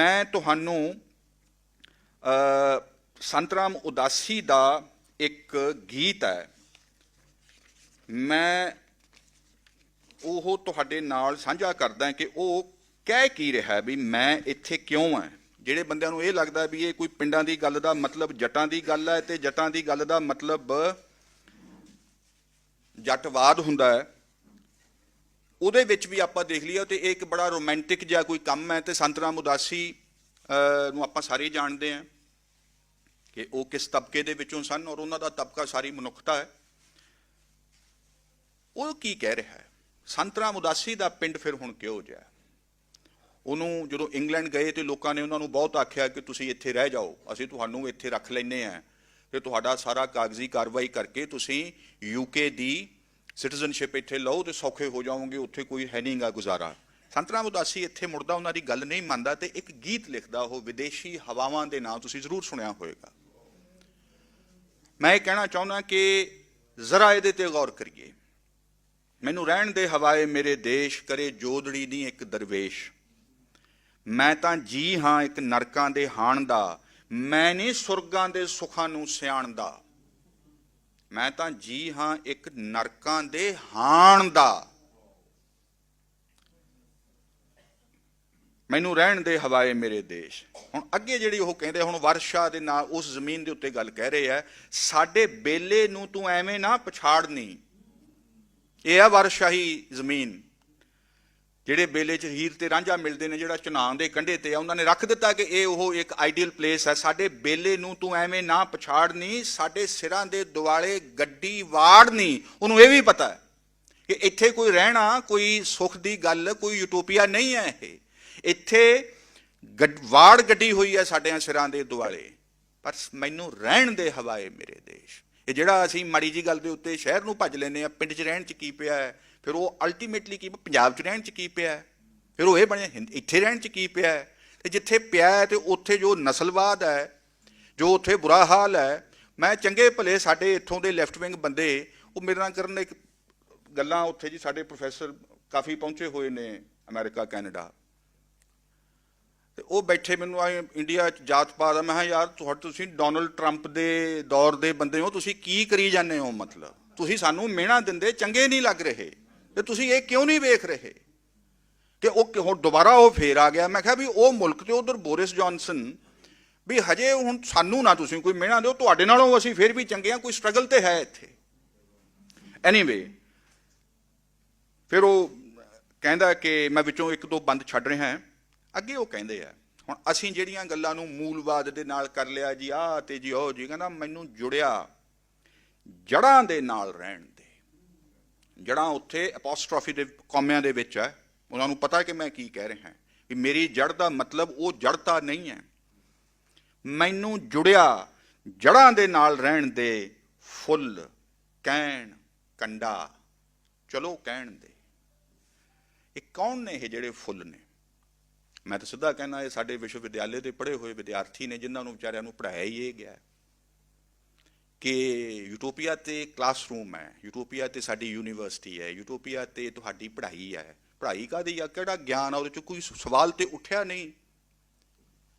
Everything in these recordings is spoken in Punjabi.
ਮੈਂ ਤੁਹਾਨੂੰ ਸੰਤਰਾਮ ਉਦਾਸੀ ਦਾ ਇੱਕ ਗੀਤ ਹੈ। ਮੈਂ ਉਹ ਤੁਹਾਡੇ ਨਾਲ ਸਾਂਝਾ ਕਰਦਾ ਕਿ ਉਹ ਕਹਿ ਕੀ ਰਿਹਾ ਵੀ ਮੈਂ ਇੱਥੇ ਕਿਉਂ ਹਾਂ ਜਿਹੜੇ ਬੰਦਿਆਂ ਨੂੰ ਇਹ ਲੱਗਦਾ ਵੀ ਇਹ ਕੋਈ ਪਿੰਡਾਂ ਦੀ ਗੱਲ ਦਾ ਮਤਲਬ, ਜੱਟਾਂ ਦੀ ਗੱਲ ਹੈ ਤੇ ਜੱਟਾਂ ਦੀ ਗੱਲ ਦਾ ਮਤਲਬ ਜੱਟਵਾਦ ਹੁੰਦਾ ਹੈ। ਉਹਦੇ ਵਿੱਚ ਵੀ ਆਪਾਂ ਦੇਖ ਲਈਏ ਤੇ ਇਹ ਇੱਕ ਬੜਾ ਰੋਮਾਂਟਿਕ ਜਿਹਾ ਕੋਈ ਕੰਮ ਹੈ ਤੇ ਸੰਤਰਾਮ ਉਦਾਸੀ ਨੂੰ ਆਪਾਂ ਸਾਰੇ ਜਾਣਦੇ ਹਾਂ ਕਿ ਉਹ ਕਿਸ ਤਬਕੇ ਦੇ ਵਿੱਚੋਂ ਸਨ ਔਰ ਉਹਨਾਂ ਦਾ ਤਬਕਾ ਸਾਰੀ ਮਨੁੱਖਤਾ ਹੈ। ਉਹ ਕੀ ਕਹਿ ਰਿਹਾ ਹੈ? ਸੰਤਰਾਮ ਉਦਾਸੀ ਦਾ ਪਿੰਡ ਫਿਰ ਹੁਣ ਕਿਹੋ ਜਿਹਾ ਉਹਨੂੰ ਜਦੋਂ ਇੰਗਲੈਂਡ ਗਏ ਤੇ ਲੋਕਾਂ ਨੇ ਉਹਨਾਂ ਨੂੰ ਬਹੁਤ ਆਖਿਆ ਕਿ ਤੁਸੀਂ ਇੱਥੇ ਰਹਿ ਜਾਓ, ਅਸੀਂ ਤੁਹਾਨੂੰ ਇੱਥੇ ਰੱਖ ਲੈਨੇ ਆ ਤੇ ਤੁਹਾਡਾ ਸਾਰਾ ਕਾਗਜ਼ੀ ਕਾਰਵਾਈ ਕਰਕੇ ਤੁਸੀਂ ਯੂਕੇ ਦੀ ਸਿਟੀਜ਼ਨਸ਼ਿਪ ਇੱਥੇ ਲਓ ਤੇ ਸੌਖੇ ਹੋ ਜਾਓਗੇ ਉੱਥੇ ਕੋਈ ਹੈ ਨਹੀਂਗਾ ਗੁਜ਼ਾਰਾ। ਸੰਤਰਾਮ ਉਦਾਸੀ ਇੱਥੇ ਮੁੜਦਾ, ਉਹਨਾਂ ਦੀ ਗੱਲ ਨਹੀਂ ਮੰਨਦਾ ਤੇ ਇੱਕ ਗੀਤ ਲਿਖਦਾ, ਉਹ ਵਿਦੇਸ਼ੀ ਹਵਾਵਾਂ ਦੇ ਨਾਂ ਤੁਸੀਂ ਜ਼ਰੂਰ ਸੁਣਿਆ ਹੋਵੇਗਾ। ਮੈਂ ਇਹ ਕਹਿਣਾ ਚਾਹੁੰਦਾ ਕਿ ਜ਼ਰਾ ਇਹਦੇ ਤੇ ਗੌਰ ਕਰੀਏ। ਮੈਨੂੰ ਰਹਿਣ ਦੇ ਹਵਾਏ ਮੇਰੇ ਦੇਸ਼ ਕਰੇ ਜੋਦੜੀ ਨਹੀਂ ਇੱਕ ਦਰਵੇਸ਼। ਮੈਂ ਤਾਂ ਜੀ ਹਾਂ ਇੱਕ ਨਰਕਾਂ ਦੇ ਹਾਣ ਦਾ, ਮੈਂ ਨਹੀਂ ਸੁਰਗਾਂ ਦੇ ਸੁੱਖਾਂ ਨੂੰ ਸਿਆਣ ਦਾ। ਮੈਂ ਤਾਂ ਜੀ ਹਾਂ ਇੱਕ ਨਰਕਾਂ ਦੇ ਹਾਣ ਦਾ। ਮੈਨੂੰ ਰਹਿਣ ਦੇ ਹਵਾਏ ਮੇਰੇ ਦੇਸ਼। ਹੁਣ ਅੱਗੇ ਜਿਹੜੀ ਉਹ ਕਹਿੰਦੇ, ਹੁਣ ਵਰਸ਼ਾ ਦੇ ਨਾਲ ਉਸ ਜ਼ਮੀਨ ਦੇ ਉੱਤੇ ਗੱਲ ਕਹਿ ਰਹੇ ਆ, ਸਾਡੇ ਬੇਲੇ ਨੂੰ ਤੂੰ ਐਵੇਂ ਨਾ ਪਛਾੜਨੀ। ਇਹ ਆ ਵਰਸ਼ਾਹੀ ਜ਼ਮੀਨ। ਜਿਹੜੇ ਬੇਲੇ ਚ ਹੀਰ ਤੇ ਰਾਂਝਾ ਮਿਲਦੇ ਨੇ, ਜਿਹੜਾ ਚਨਾਨ ਦੇ ਕੰਢੇ ਤੇ ਆ, ਉਹਨਾਂ ਨੇ ਰੱਖ ਦਿੱਤਾ ਕਿ ਇਹ ਉਹ ਇੱਕ ਆਈਡੀਅਲ ਪਲੇਸ ਹੈ। ਸਾਡੇ ਬੇਲੇ ਨੂੰ ਤੂੰ ਐਵੇਂ ਨਾ ਪਛਾੜਨੀ, ਸਾਡੇ ਸਿਰਾਂ ਦੇ ਦੁਆਲੇ ਗੱਡੀ ਵਾੜ ਨਹੀਂ ਉਹਨੂੰ ਇਹ ਵੀ ਪਤਾ ਹੈ ਕਿ ਇੱਥੇ ਕੋਈ ਰਹਿਣਾ, ਕੋਈ ਸੁੱਖ ਦੀ ਗੱਲ, ਕੋਈ ਯੂਟੋਪੀਆ ਨਹੀਂ ਹੈ ਇਹ। ਇੱਥੇ ਗੱਡ- ਵਾੜ ਗੱਡੀ ਹੋਈ ਹੈ ਸਾਡੇ ਸਿਰਾਂ ਦੇ ਦੁਆਲੇ। ਪਰ ਮੈਨੂੰ ਰਹਿਣ ਦੇ ਹਵਾਏ ਮੇਰੇ ਦੇਸ਼। ਇਹ ਜਿਹੜਾ ਅਸੀਂ ਮਾੜੀ ਜੀ ਗੱਲ ਦੇ ਉੱਤੇ ਸ਼ਹਿਰ ਨੂੰ ਭੱਜ ਲੈਨੇ ਆ ਪਿੰਡ 'ਚ ਰਹਿਣ 'ਚ ਕੀ ਪਿਆ ਹੈ? ਫਿਰ ਉਹ ਅਲਟੀਮੇਟਲੀ ਕੀ ਪੰਜਾਬ 'ਚ ਰਹਿਣ 'ਚ ਕੀ ਪਿਆ? ਫਿਰ ਉਹ ਇਹ ਬਣਿਆ ਹਿੰਦ- ਇੱਥੇ ਰਹਿਣ 'ਚ ਕੀ ਪਿਆ? ਹੈ ਤੇ ਜਿੱਥੇ ਪਿਆ ਹੈ ਤੇ ਉੱਥੇ ਜੋ ਨਸਲਵਾਦ ਹੈ, ਜੋ ਉੱਥੇ ਬੁਰਾ ਹਾਲ ਹੈ, ਮੈਂ ਚੰਗੇ ਭਲੇ ਸਾਡੇ ਇੱਥੋਂ ਦੇ ਲੈਫਟ ਵਿੰਗ ਬੰਦੇ, ਉਹ ਮੇਰੇ ਨਾਲ ਕਰਨ ਇੱਕ ਗੱਲਾਂ ਉੱਥੇ ਜੀ ਸਾਡੇ ਪ੍ਰੋਫੈਸਰ ਕਾਫੀ ਪਹੁੰਚੇ ਹੋਏ ਨੇ ਅਮਰੀਕਾ, ਕੈਨੇਡਾ। ਤੇ ਉਹ ਬੈਠੇ ਮੈਨੂੰ ਆਏ, ਇੰਡੀਆ ਚ ਜਾਤ ਪਾਤ ਆ ਮੈਂ ਕਿਹਾ, ਯਾਰ, ਤੁਹਾਡੇ ਤੁਸੀਂ ਡੋਨਲਡ ਟਰੰਪ ਦੇ ਦੌਰ ਦੇ ਬੰਦੇ ਹੋ, ਤੁਸੀਂ ਕੀ ਕਰੀ ਜਾਂਦੇ ਹੋ ਮਤਲਬ? ਤੁਸੀਂ ਸਾਨੂੰ ਮਿਹਣਾ ਦਿੰਦੇ, ਚੰਗੇ ਨਹੀਂ ਲੱਗ ਰਹੇ। ਤੇ ਤੁਸੀਂ ਇਹ ਕਿਉਂ ਨਹੀਂ ਵੇਖ ਰਹੇ? ਕਿ ਉਹ ਹੁਣ ਦੁਬਾਰਾ ਉਹ ਫੇਰ ਆ ਗਿਆ। ਮੈਂ ਕਿਹਾ ਵੀ ਉਹ ਮੁਲਕ ਤੇ ਉਧਰ ਬੋਰਿਸ ਜੌਨਸਨ ਵੀ ਹਜੇ ਹੁਣ ਸਾਨੂੰ ਨਾ ਤੁਸੀਂ ਕੋਈ ਮਿਹਣਾ ਦਿਓ, ਤੁਹਾਡੇ ਨਾਲੋਂ ਅਸੀਂ ਫੇਰ ਵੀ ਚੰਗੇ ਆ ਕੋਈ ਸਟਰਗਲ ਤੇ ਹੈ ਇੱਥੇ। ਐਨੀਵੇ ਫਿਰ ਉਹ ਕਹਿੰਦਾ ਕਿ ਮੈਂ ਵਿੱਚੋਂ ਇੱਕ ਦੋ ਬੰਦ ਛੱਡ ਰਿਹਾ ਹਾਂ। ਅੱਗੇ ਉਹ ਕਹਿੰਦੇ ਆ, ਹੁਣ ਅਸੀਂ ਜਿਹੜੀਆਂ ਗੱਲਾਂ ਨੂੰ ਮੂਲਵਾਦ ਦੇ ਨਾਲ ਕਰ ਲਿਆ ਜੀ, ਆਹ ਤੇ ਜੀ, ਉਹ ਜੀ, ਕਹਿੰਦਾ ਮੈਨੂੰ ਜੁੜਿਆ ਜੜਾਂ ਦੇ ਨਾਲ ਰਹਿਣ ਦੇ ਉੱਥੇ ਅਪੋਸਟ੍ਰੋਫੀ ਦੇ ਕੌਮਿਆਂ ਦੇ ਵਿੱਚ ਹੈ, ਉਹਨਾਂ ਨੂੰ ਪਤਾ ਕਿ ਮੈਂ ਕੀ ਕਹਿ ਰਿਹਾ ਹਾਂ, ਵੀ ਮੇਰੀ ਜੜ ਦਾ ਮਤਲਬ ਉਹ ਜੜਤਾ ਨਹੀਂ ਹੈ। ਮੈਨੂੰ ਜੁੜਿਆ ਜੜਾਂ ਦੇ ਨਾਲ ਰਹਿਣ ਦੇ ਫੁੱਲ, ਕਹਿਣ, ਕੰਡਾ, ਚਲੋ ਕਹਿਣ ਦੇ। ਇਹ ਕੌਣ ਨੇ ਇਹ ਜਿਹੜੇ ਫੁੱਲ ਨੇ? ਮੈਂ ਤਾਂ ਸਿੱਧਾ ਕਹਿਣਾ ਇਹ ਸਾਡੇ ਵਿਸ਼ਵ ਵਿਦਿਆਲੇ ਦੇ ਪੜ੍ਹੇ ਹੋਏ ਵਿਦਿਆਰਥੀ ਨੇ, ਜਿਨ੍ਹਾਂ ਨੂੰ ਵਿਚਾਰਿਆਂ ਨੂੰ ਪੜ੍ਹਾਇਆ ਹੀ ਇਹ ਗਿਆ। ਕਿ ਯੂਟੋਪੀਆ ਤੇ ਕਲਾਸਰੂਮ ਹੈ, ਯੂਟੋਪੀਆ ਤੇ ਸਾਡੀ ਯੂਨੀਵਰਸਿਟੀ ਹੈ, ਯੂਟੋਪੀਆ ਤੇ ਤੁਹਾਡੀ ਪੜ੍ਹਾਈ ਹੈ। ਪੜ੍ਹਾਈ ਕਾਦੀ ਆ? ਕਿਹੜਾ ਗਿਆਨ ਆ? ਉਹਦੇ ਚ ਕੋਈ ਸਵਾਲ ਤੇ ਉੱਠਿਆ ਨਹੀਂ।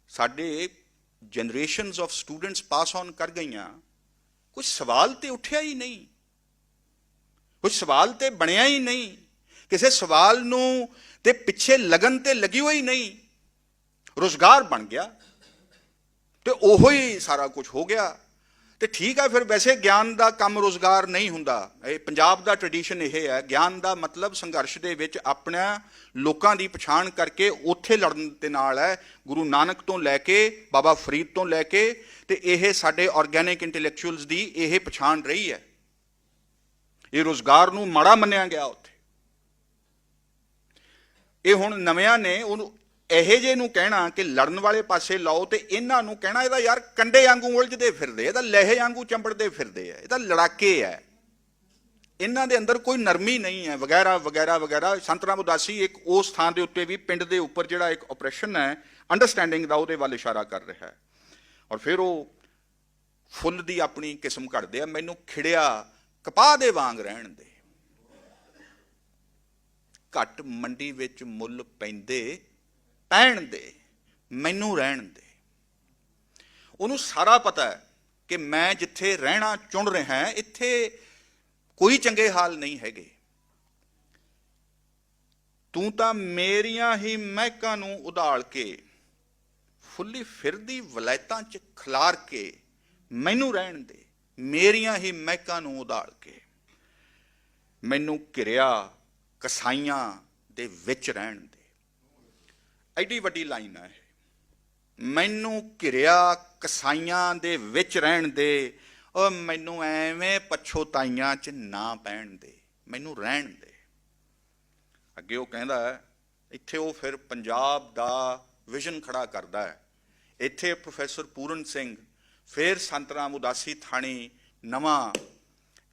ਸਾਡੇ generations of students pass on ਕਰ ਗਈਆਂ। ਕੋਈ ਸਵਾਲ ਤੇ ਉੱਠਿਆ ਹੀ ਨਹੀਂ। ਕੋਈ ਸਵਾਲ ਤੇ ਬਣਿਆ ਹੀ ਨਹੀਂ। ਕਿਸੇ ਸਵਾਲ ਨੂੰ ਤੇ ਪਿੱਛੇ ਲਗਨ ਤੇ ਲੱਗੀ ਹੋਈ ਨਹੀਂ। ਰੋਜ਼ਗਾਰ ਬਣ ਗਿਆ। ਤੇ ਉਹੋ ਹੀ ਸਾਰਾ ਕੁਝ ਹੋ ਗਿਆ। ਤੇ ਠੀਕ ਆ, ਫਿਰ ਵੈਸੇ ਗਿਆਨ ਦਾ ਕੰਮ ਰੋਜ਼ਗਾਰ ਨਹੀਂ ਹੁੰਦਾ। ਇਹ ਪੰਜਾਬ ਦਾ ਟ੍ਰੈਡੀਸ਼ਨ ਇਹ ਹੈ, ਗਿਆਨ ਦਾ ਮਤਲਬ ਸੰਘਰਸ਼ ਦੇ ਵਿੱਚ ਆਪਣਾ ਲੋਕਾਂ ਦੀ ਪਛਾਣ ਕਰਕੇ ਉੱਥੇ ਲੜਨ ਦੇ ਨਾਲ ਹੈ, ਗੁਰੂ ਨਾਨਕ ਤੋਂ ਲੈ ਕੇ ਬਾਬਾ ਫਰੀਦ ਤੋਂ ਲੈ ਕੇ ਤੇ ਇਹ ਸਾਡੇ ਆਰਗੈਨਿਕ ਇੰਟੈਲੈਕਚੁਅਲਸ ਦੀ ਇਹ ਪਛਾਣ ਰਹੀ ਹੈ। ਇਹ ਰੋਜ਼ਗਾਰ ਨੂੰ ਮਾੜਾ ਮੰਨਿਆ ਗਿਆ ਉੱਥੇ। ਇਹ ਹੁਣ ਨਵਿਆਂ ਨੇ ਉਹਨੂੰ ਇਹੇ ਜੇ ਨੂੰ ਕਹਿਣਾ ਕਿ ਲੜਨ ਵਾਲੇ ਪਾਸੇ ਲਾਓ ਤੇ ਇਹਨਾਂ ਨੂੰ ਕਹਿਣਾ ਇਹਦਾ ਯਾਰ ਕੰਡੇ ਵਾਂਗੂ ਉਲਝਦੇ ਫਿਰਦੇ ਇਹਦਾ ਲਹਿ ਵਾਂਗੂ ਚੰਬੜਦੇ ਫਿਰਦੇ ਆ ਇਹਦਾ ਲੜਾਕੇ ਹੈ ਇਹਨਾਂ ਦੇ ਅੰਦਰ ਕੋਈ ਨਰਮੀ ਨਹੀਂ ਹੈ, ਵਗੈਰਾ ਵਗੈਰਾ ਵਗੈਰਾ। ਸੰਤਰਾਮ ਉਦਾਸੀ ਇੱਕ ਉਸ ਥਾਂ ਦੇ ਉੱਤੇ ਵੀ, ਪਿੰਡ ਦੇ ਉੱਪਰ ਜਿਹੜਾ ਇੱਕ ਆਪਰੇਸ਼ਨ ਹੈ ਅੰਡਰਸਟੈਂਡਿੰਗ ਦਾ ਉਹਦੇ ਵੱਲ ਇਸ਼ਾਰਾ ਕਰ ਰਿਹਾ ਹੈ। ਔਰ ਫਿਰ ਉਹ ਫੁੱਲ ਦੀ ਆਪਣੀ ਕਿਸਮ ਘੜਦੇ ਆ, ਮੈਨੂੰ ਖਿੜਿਆ ਕਪਾਹ ਦੇ ਵਾਂਗ ਰਹਿਣ ਦੇ। ਘੱਟ ਮੰਡੀ ਵਿੱਚ ਮੁੱਲ ਪੈਂਦੇ ਪੈਣ ਦੇ, ਮੈਨੂੰ ਰਹਿਣ ਦੇ। ਉਹਨੂੰ ਸਾਰਾ ਪਤਾ ਹੈ ਕਿ ਮੈਂ ਜਿੱਥੇ ਰਹਿਣਾ ਚੁਣ ਰਿਹਾ ਇੱਥੇ ਕੋਈ ਚੰਗੇ ਹਾਲ ਨਹੀਂ ਹੈਗੇ। ਤੂੰ ਤਾਂ ਮੇਰੀਆਂ ਹੀ ਮਹਿਕਾਂ ਨੂੰ ਉਧਾਲ ਕੇ, ਫੁੱਲੀ ਫਿਰਦੀ ਵਲੈਤਾਂ 'ਚ ਖਿਲਾਰ ਕੇ ਮੈਨੂੰ ਰਹਿਣ ਦੇ, ਮੇਰੀਆਂ ਹੀ ਮਹਿਕਾਂ ਨੂੰ ਉਧਾਲ ਕੇ। ਮੈਨੂੰ ਘਿਰਿਆ ਕਸਾਈਆਂ ਦੇ ਵਿੱਚ ਰਹਿਣ ਦੇ। ਐਡੀ ਵੱਡੀ ਲਾਈਨ ਹੈ। ਇਹ ਮੈਨੂੰ ਘਿਰਿਆ ਕਸਾਈਆਂ ਦੇ ਵਿੱਚ ਰਹਿਣ ਦੇ। ਓ ਮੈਨੂੰ ਐਵੇਂ ਪਛੋਤਾਈਆਂ 'ਚ ਨਾ ਪੈਣ ਦੇ। ਮੈਨੂੰ ਰਹਿਣ ਦੇ। ਅੱਗੇ ਉਹ ਕਹਿੰਦਾ ਹੈ, ਇੱਥੇ ਉਹ ਫਿਰ ਪੰਜਾਬ ਦਾ ਵਿਜ਼ਨ ਖੜਾ ਕਰਦਾ ਹੈ। ਇੱਥੇ ਪ੍ਰੋਫੈਸਰ ਪੂਰਨ ਸਿੰਘ ਫਿਰ ਸੰਤਰਾਮ ਉਦਾਸੀ ਥਾਣੀ ਨਵਾਂ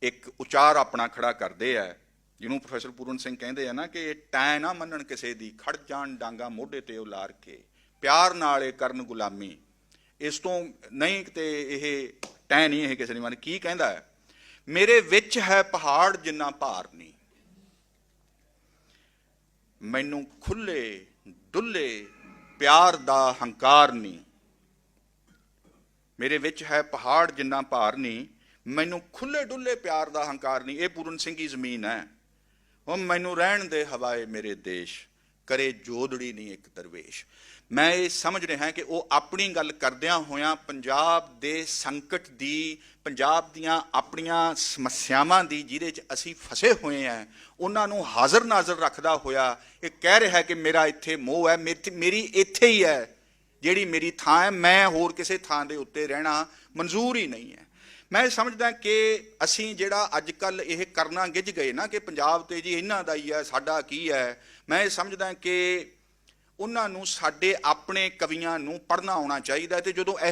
ਇੱਕ ਉਚਾਰ ਆਪਣਾ ਖੜਾ ਕਰਦੇ ਆ ਜਿਹਨੂੰ ਪ੍ਰੋਫੈਸਰ ਪੂਰਨ ਸਿੰਘ ਕਹਿੰਦੇ ਆ ਨਾ ਕਿ ਟੈ ਨਾ ਮੰਨਣ ਕਿਸੇ ਦੀ, ਖੜ ਜਾਣ ਡਾਂਗਾ ਮੋਢੇ ਤੇ ਉਲਾਰ ਕੇ। ਪਿਆਰ ਨਾਲ ਇਹ ਕਰਨ ਗੁਲਾਮੀ। ਇਸ ਤੋਂ ਨਹੀਂ ਤੇ ਇਹ ਟੈ ਨਹੀਂ, ਇਹ ਕਿਸੇ ਨੇ ਮੰਨ ਕੀ ਕਹਿੰਦਾ ਹੈ? ਮੇਰੇ ਵਿੱਚ ਹੈ ਪਹਾੜ ਜਿੰਨਾ ਭਾਰ ਨਹੀਂ। ਮੈਨੂੰ ਖੁੱਲੇ ਡੁੱਲੇ ਪਿਆਰ ਦਾ ਹੰਕਾਰ ਨਹੀਂ। ਮੇਰੇ ਵਿੱਚ ਹੈ ਪਹਾੜ ਜਿੰਨਾ ਭਾਰ ਨਹੀਂ। ਮੈਨੂੰ ਖੁੱਲੇ ਡੁੱਲੇ ਪਿਆਰ ਦਾ ਹੰਕਾਰ ਨਹੀਂ। ਇਹ ਪੂਰਨ ਸਿੰਘ ਦੀ ਜ਼ਮੀਨ ਹੈ। ਉਹ ਮੈਨੂੰ ਰਹਿਣ ਦੇ ਹਵਾਏ ਮੇਰੇ ਦੇਸ਼, ਕਰੇ ਜੋਦੜੀ ਨਹੀਂ ਇੱਕ ਦਰਵੇਸ਼। ਮੈਂ ਇਹ ਸਮਝ ਰਿਹਾ ਕਿ ਉਹ ਆਪਣੀ ਗੱਲ ਕਰਦਿਆਂ ਹੋਇਆਂ ਪੰਜਾਬ ਦੇ ਸੰਕਟ ਦੀ, ਪੰਜਾਬ ਦੀਆਂ ਆਪਣੀਆਂ ਸਮੱਸਿਆਵਾਂ ਦੀ ਜਿਹਦੇ 'ਚ ਅਸੀਂ ਫਸੇ ਹੋਏ ਆ ਉਹਨਾਂ ਨੂੰ ਹਾਜ਼ਰ ਨਾਜ਼ਰ ਰੱਖਦਾ ਹੋਇਆ ਇਹ ਕਹਿ ਰਿਹਾ ਕਿ ਮੇਰਾ ਇੱਥੇ ਮੋਹ ਹੈ ਮੇਰੀ ਮੇਰੀ ਇੱਥੇ ਹੀ ਹੈ, ਜਿਹੜੀ ਮੇਰੀ ਥਾਂ ਹੈ, ਮੈਂ ਹੋਰ ਕਿਸੇ ਥਾਂ ਦੇ ਉੱਤੇ ਰਹਿਣਾ ਮਨਜ਼ੂਰ ਹੀ ਨਹੀਂ ਹੈ। ਮੈਂ ਸਮਝਦਾ ਕਿ ਅਸੀਂ ਜਿਹੜਾ ਅੱਜ ਕੱਲ ਇਹ ਕਰਨਾ ਗਿੱਝ ਗਏ ਨਾ ਕਿ ਪੰਜਾਬ ਤੇ ਜੀ ਇਹਨਾਂ ਦਾ ਹੀ ਹੈ, ਸਾਡਾ ਕੀ ਹੈ। ਮੈਂ ਇਹ ਸਮਝਦਾ ਕਿ ਉਹਨਾਂ ਨੂੰ ਸਾਡੇ ਆਪਣੇ ਕਵੀਆਂ ਨੂੰ ਪੜ੍ਹਨਾ ਆਉਣਾ ਚਾਹੀਦਾ ਤੇ ਜਦੋਂ ਇਹ